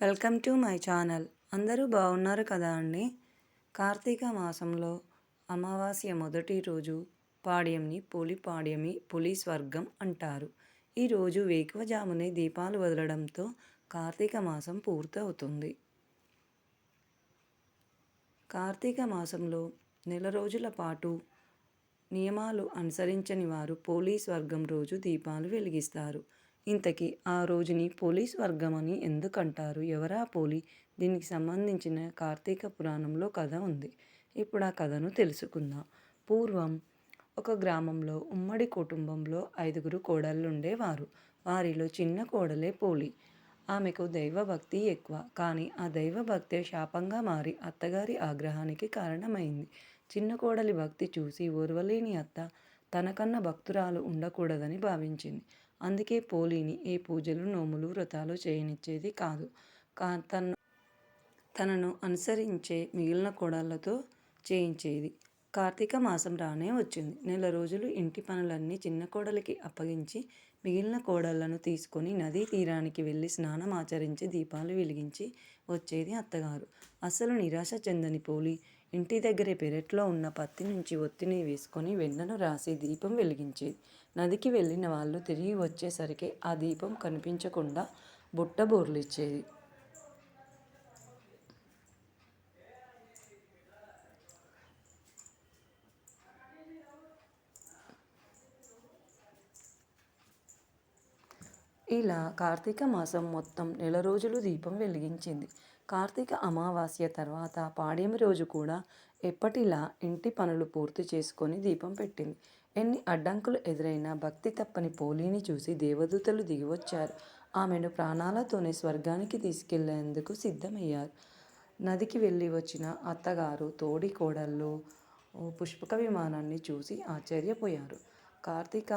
Welcome to my channel. అందరూ బాగున్నారు కదా అండి? కార్తీక మాసంలో అమావాస్య మొదటి రోజు పాడ్యంని పులి పాడ్యమి పులి స్వర్గం అంటారు. ఈరోజు వేకువజామునే దీపాలు వదలడంతో కార్తీక మాసం పూర్తవుతుంది. కార్తీక మాసంలో నెల రోజుల పాటు నియమాలు అనుసరించని వారు పోలీస్ వర్గం రోజు దీపాలు వెలిగిస్తారు. ఇంతకీ ఆ రోజుని పోలీస్ వర్గం అని ఎందుకంటారు? ఎవరా పోలి? దీనికి సంబంధించిన కార్తీక పురాణంలో కథ ఉంది. ఇప్పుడు ఆ కథను తెలుసుకుందాం. పూర్వం ఒక గ్రామంలో ఉమ్మడి కుటుంబంలో ఐదుగురు కోడళ్ళు ఉండేవారు వారిలో చిన్న కోడలే పోలి. ఆమెకు దైవభక్తి ఎక్కువ. కానీ ఆ దైవభక్తే శాపంగా మారి అత్తగారి ఆగ్రహానికి కారణమైంది. చిన్న కోడలి భక్తి చూసి ఓర్వలేని అత్త తనకన్నా భక్తురాలు ఉండకూడదని భావించింది. అందుకే పోలిని ఏ పూజలు నోములు వ్రతాలు చేయనిచ్చేది కాదు. కా తన తనను అనుసరించే మిగిలిన కోడళ్ళతో చేయించేది. కార్తీక మాసం రానే వచ్చింది. నెల రోజులు ఇంటి పనులన్నీ చిన్న కోడలికి అప్పగించి మిగిలిన కోడళ్ళను తీసుకొని నదీ తీరానికి వెళ్ళి స్నానం ఆచరించి దీపాలు వెలిగించి వచ్చేది అత్తగారు. అసలు నిరాశ చెందని పోలి ఇంటి దగ్గరే పెరట్లో ఉన్న పత్తి నుంచి ఒత్తిని వేసుకొని వెన్నను రాసి దీపం వెలిగించేది. నదికి వెళ్ళిన వాళ్ళు తిరిగి వచ్చేసరికి ఆ దీపం కనిపించకుండా బుట్ట బోర్లిచ్చేది. ఇలా కార్తీక మాసం మొత్తం నెల రోజులు దీపం వెలిగించింది. కార్తీక అమావాస్య తర్వాత పాడ్యమి రోజు కూడా ఎప్పటిలా ఇంటి పనులు పూర్తి చేసుకొని దీపం పెట్టింది. ఎన్ని అడ్డంకులు ఎదురైనా భక్తి తప్పని పోలీని చూసి దేవదూతలు దిగివచ్చారు. ఆమెను ప్రాణాలతోనే స్వర్గానికి తీసుకెళ్ళేందుకు సిద్ధమయ్యారు. నదికి వెళ్ళి వచ్చిన అత్తగారు తోడి కోడళ్ళు పుష్పక విమానాన్ని చూసి ఆశ్చర్యపోయారు. కార్తీక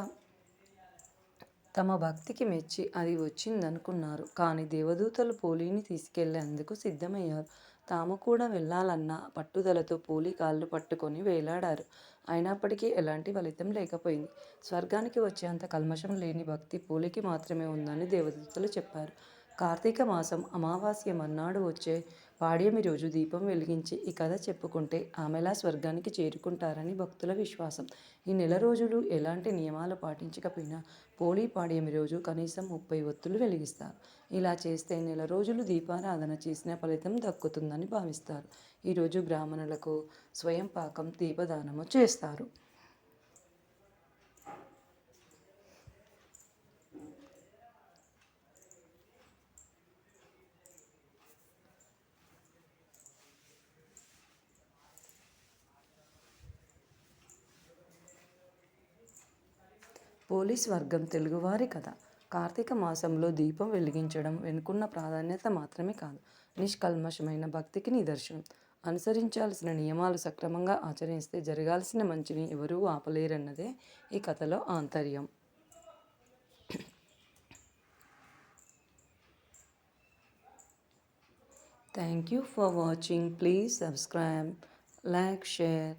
తమ భక్తికి మెచ్చి అది వచ్చిందనుకున్నారు. కానీ దేవదూతలు పోలిని తీసుకెళ్ళేందుకు సిద్ధమయ్యారు. తాము కూడా వెళ్ళాలన్న పట్టుదలతో పోలి కాళ్ళు పట్టుకొని వేలాడారు. అయినప్పటికీ ఎలాంటి ఫలితం లేకపోయింది. స్వర్గానికి వచ్చేంత కల్మషం లేని భక్తి పూలికి మాత్రమే ఉందని దేవదూతలు చెప్పారు. కార్తీక మాసం అమావాస్య మన్నాడు వచ్చే పాడ్యమి రోజు దీపం వెలిగించి ఈ కథ చెప్పుకుంటే ఆమెలా స్వర్గానికి చేరుకుంటారని భక్తుల విశ్వాసం. ఈ నెల రోజులు ఎలాంటి నియమాలు పాటించకపోయినా పోలీ పాడ్యమి రోజు కనీసం ముప్పై ఒత్తులు వెలిగిస్తారు. ఇలా చేస్తే నెల రోజులు దీపారాధన చేసిన ఫలితం దక్కుతుందని భావిస్తారు. ఈరోజు బ్రాహ్మణులకు స్వయం పాకం దీపదానము చేస్తారు. పోలీస్ వర్గం తెలుగువారి కథ. కార్తీక మాసంలో దీపం వెలిగించడం వెనుకున్న ప్రాధాన్యత మాత్రమే కాదు నిష్కల్మషమైన భక్తికి నిదర్శనం. అనుసరించాల్సిన నియమాలు సక్రమంగా ఆచరిస్తే జరగాల్సిన మంచిని ఎవరూ ఆపలేరన్నదే ఈ కథలో ఆంతర్యం. Thank you for watching please subscribe like share